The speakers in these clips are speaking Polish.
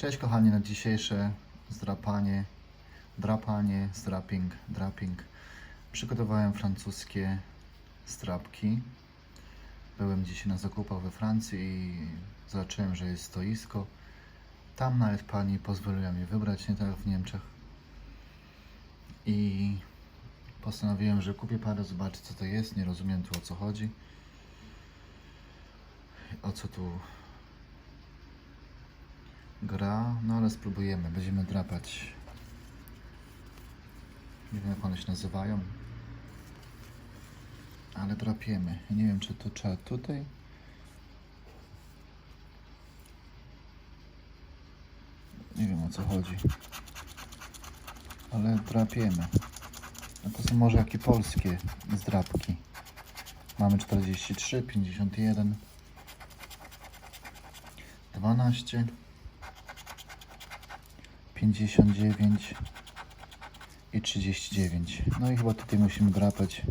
Cześć kochani, na dzisiejsze zdrapanie, drapanie, strapping, draping. Przygotowałem francuskie strapki. Byłem dzisiaj na zakupach we Francji i zobaczyłem, że jest stoisko. Tam nawet pani pozwoliła mi wybrać, nie tak jak w Niemczech. I postanowiłem, że kupię parę, zobaczę co to jest. Nie rozumiem tu o co chodzi. O co tu gra, no ale spróbujemy, będziemy drapać. Nie wiem jak one się nazywają, ale drapiemy. Nie wiem czy to trzeba tutaj. Nie wiem o co chodzi, ale drapiemy. A to są może jakie polskie zdrapki. Mamy 43, 51, 12. 59 i 39. No i chyba tutaj musimy drapać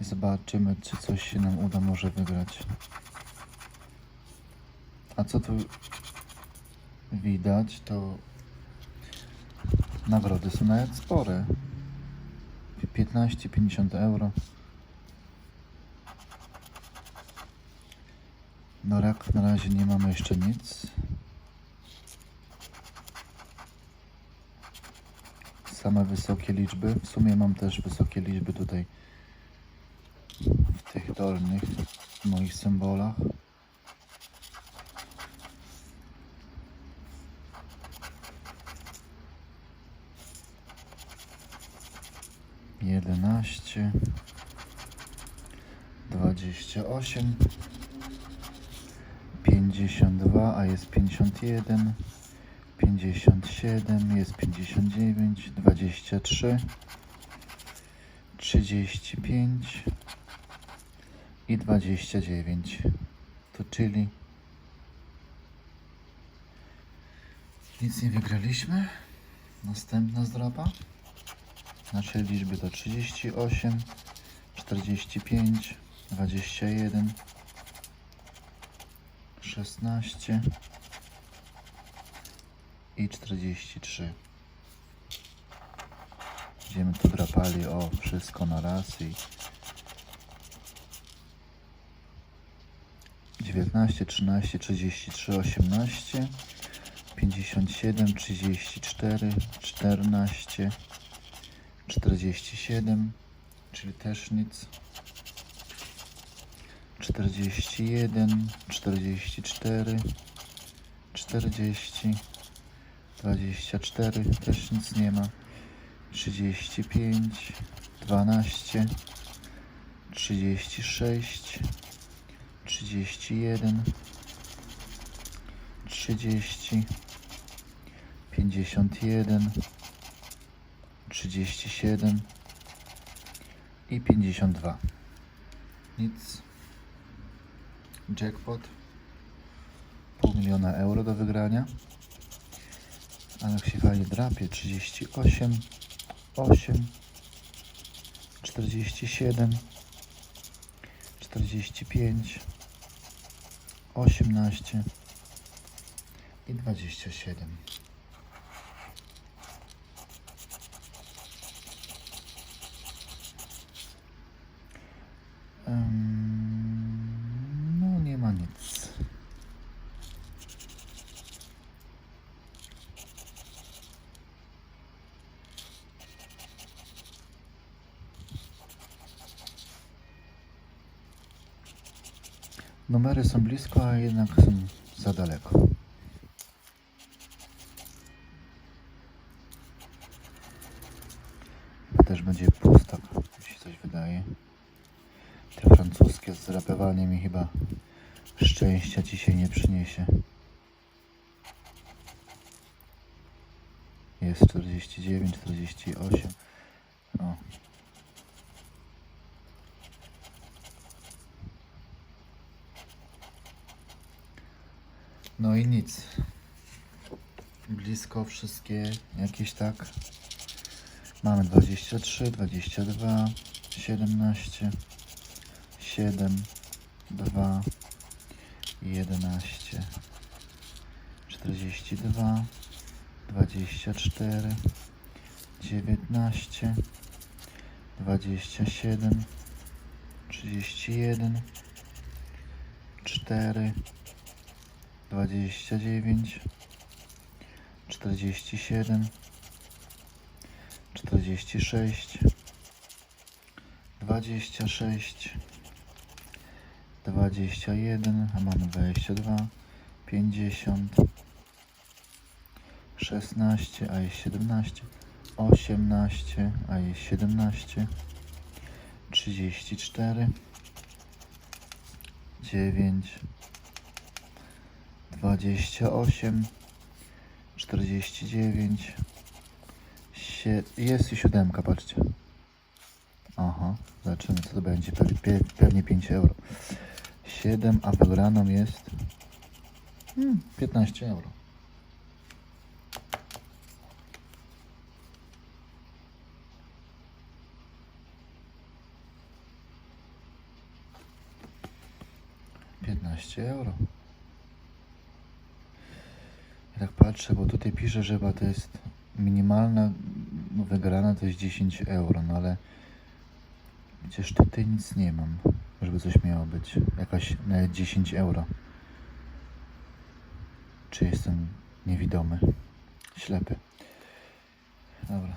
i zobaczymy, czy coś się nam uda może wygrać. A co tu widać, to nagrody są nawet spore. 15-50 euro. No rak na razie nie mamy jeszcze nic. Same wysokie liczby. W sumie mam też wysokie liczby tutaj w tych dolnych moich symbolach. Jedenaście, dwadzieścia osiem, pięćdziesiąt dwa, a jest pięćdziesiąt jeden. 57, jest 59, 23, 35 i 29. To czyli nic nie wygraliśmy. Następna zdrapa. Nasze liczby to 38, 45, 21, 16 i 43. Będziemy tu drapali o wszystko na raz i 19, 13, 33, 18, 57, 34, 14, 47, czyli też nic. 41, 44, 40, 24 też nic nie ma. 35 12 36 31 30 51 37 i 52 nic. Jackpot. Pół miliona euro do wygrania ale jak się fajnie drapie 38 8 47 45 18 i 27 Em, No nie ma nic. Numery są blisko, a jednak są za daleko. Też będzie pustak, mi się coś wydaje. Te francuskie zdrapywanie mi chyba szczęścia dzisiaj nie przyniesie. Jest 49, 48. O, No i nic. Blisko wszystkie jakieś tak. Mamy 23, 22, 17, 7, 2, 11, 42, 24, 19, 27, 31, 4, 29, 47, 46, 26, 21, a mamy 22, 50, 16, a jest 17, 18, a jest 17, 34, 9, 28, 49, sie- jest i siódemka, patrzcie. Aha, zobaczymy co to będzie, pewnie, pe- pewnie 5 euro. 7, a wygraną jest hmm, 15 euro. Piętnaście euro. Ja tak patrzę, bo tutaj pisze, że chyba to jest minimalna wygrana to jest 10 euro, no ale przecież tutaj nic nie mam, żeby coś miało być. Jakaś nawet 10 euro. Czy jestem niewidomy? Ślepy. Dobra.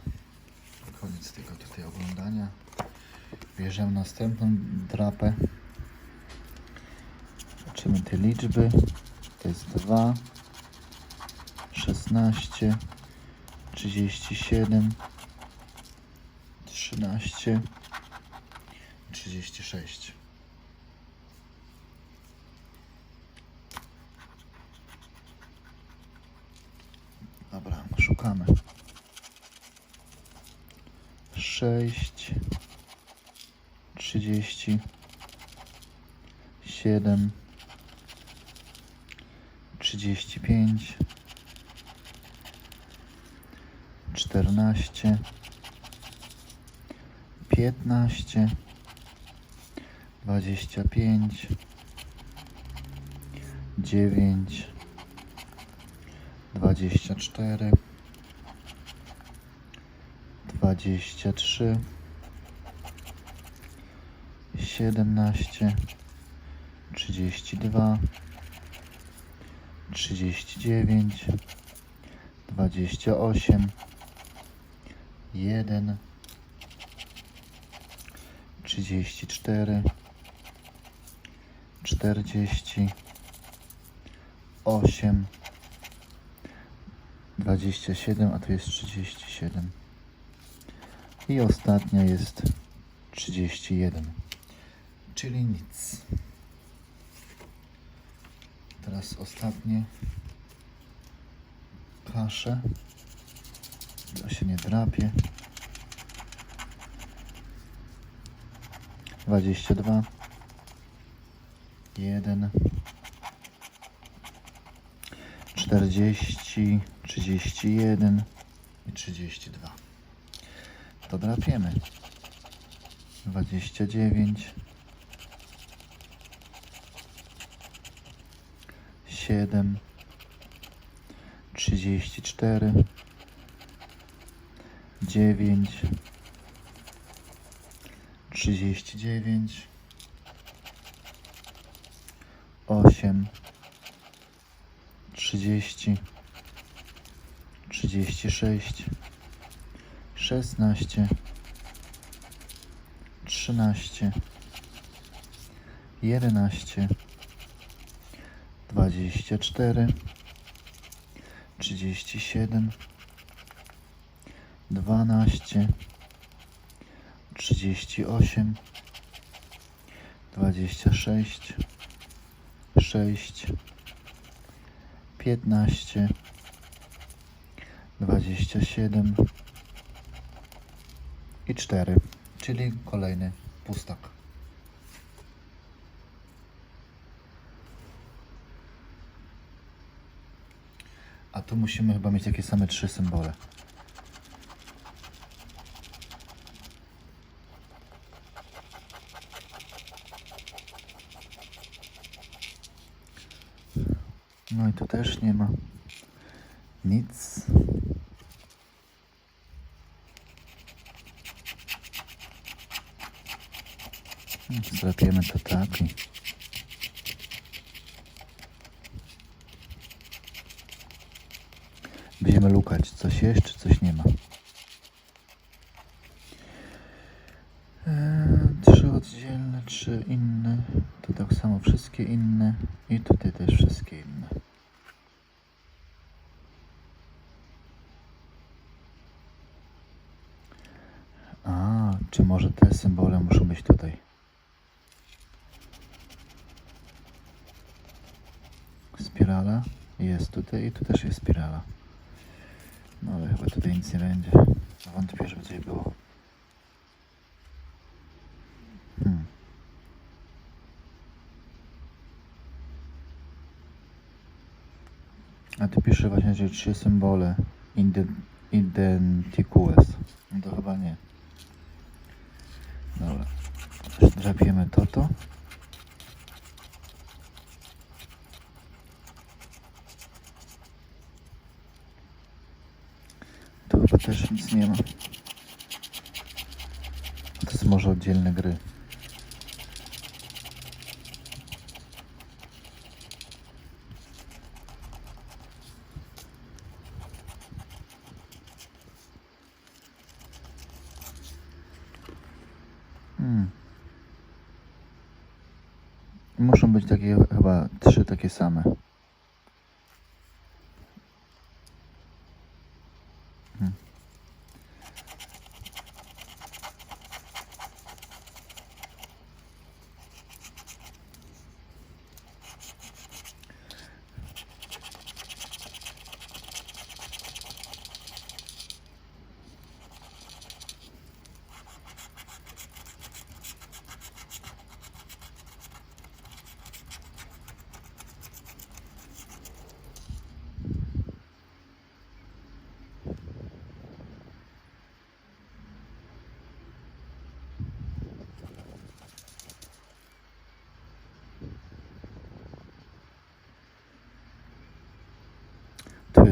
Koniec tego tutaj oglądania. Bierzemy następną drapę. Zobaczymy te liczby. To jest 2, 16, 37, 13, 36. Dobra, szukamy. 6, 30, 7, 35, 14, 15, 25, 9, 24, 23, 17, 32, 39, 28, 1, 34, 40, 8, 27, a tu jest 37. I ostatnia jest 31. Czyli nic. Teraz ostatnie kasze. To się nie drapie. 22 1 40 31 i 32 to drapiemy. 29 7 34 9 39 8 30 36 16 13 11 24 37 12 38 26 6 15 27 i 4, czyli kolejny pustak. A tu musimy chyba mieć takie same trzy symbole. No i tu też nie ma. Nic. Złapiemy to tak i... Będziemy lukać, coś jest, czy coś nie ma. Eee, trzy oddzielne, trzy inne. Tu tak samo wszystkie inne. I tutaj też wszystkie inne. A, czy może te symbole muszą być tutaj? Spirala jest tutaj i tu też jest spirala. No ale chyba tutaj nic nie będzie. Wątpię, żeby coś było. Hmm. A tu pisze właśnie, że trzy symbole identicuous. No to chyba nie. Dobra. Drapiemy to, to. Tu chyba nic nie ma. To są może oddzielne gry. Hmm. Muszą być takie chyba trzy takie same.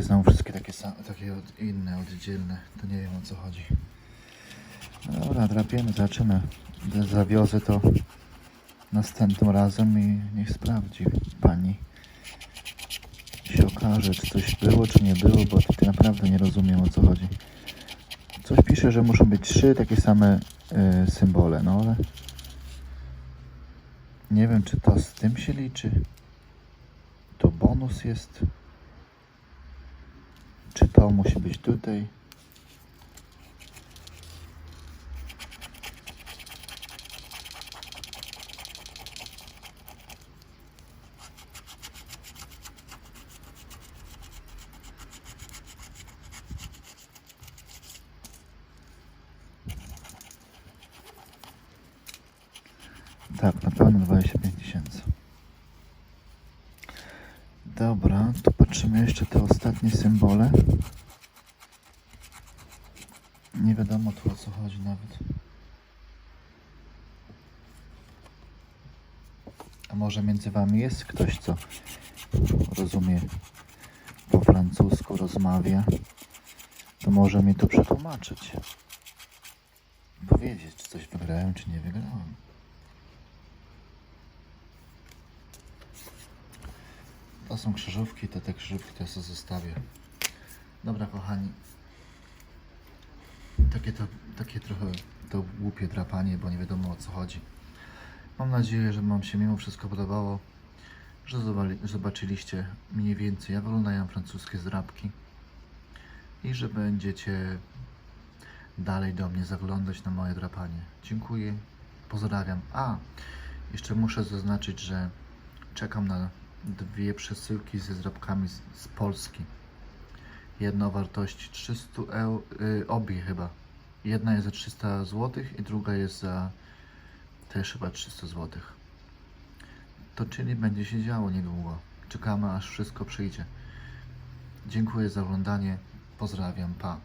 Znowu wszystkie takie, same, takie od, inne, oddzielne. To nie wiem o co chodzi. No dobra, drapiemy, zobaczymy. Zawiozę to następnym razem i niech sprawdzi pani. Się okaże, czy coś było, czy nie było, bo tutaj naprawdę nie rozumiem o co chodzi. Coś pisze, że muszą być trzy takie same y, symbole, no ale nie wiem, czy to z tym się liczy. To bonus jest. Czy to musi być tutaj? Tak, na pewno 25 tysięcy. Dobra, tu patrzymy jeszcze te ostatnie symbole. Nie wiadomo tu o co chodzi nawet. A może między wami jest ktoś, co rozumie po francusku, rozmawia, to może mi to przetłumaczyć. Powiedzieć, czy coś wygrałem, czy nie wygrałem. To są krzyżówki, to te krzyżówki to ja sobie zostawię. Dobra, kochani. Takie to, takie trochę to głupie drapanie, bo nie wiadomo o co chodzi. Mam nadzieję, że Wam się mimo wszystko podobało, że zobaczy- zobaczyliście mniej więcej jak wyglądają francuskie zdrapki i że będziecie dalej do mnie zaglądać na moje drapanie. Dziękuję, pozdrawiam. A, jeszcze muszę zaznaczyć, że czekam na dwie przesyłki ze zdrabkami z, z Polski. Jedna o wartości 300 euro, y, obie chyba. Jedna jest za 300 zł i druga jest za też chyba 300 zł. To czyli będzie się działo niedługo. Czekamy aż wszystko przyjdzie. Dziękuję za oglądanie. Pozdrawiam. Pa.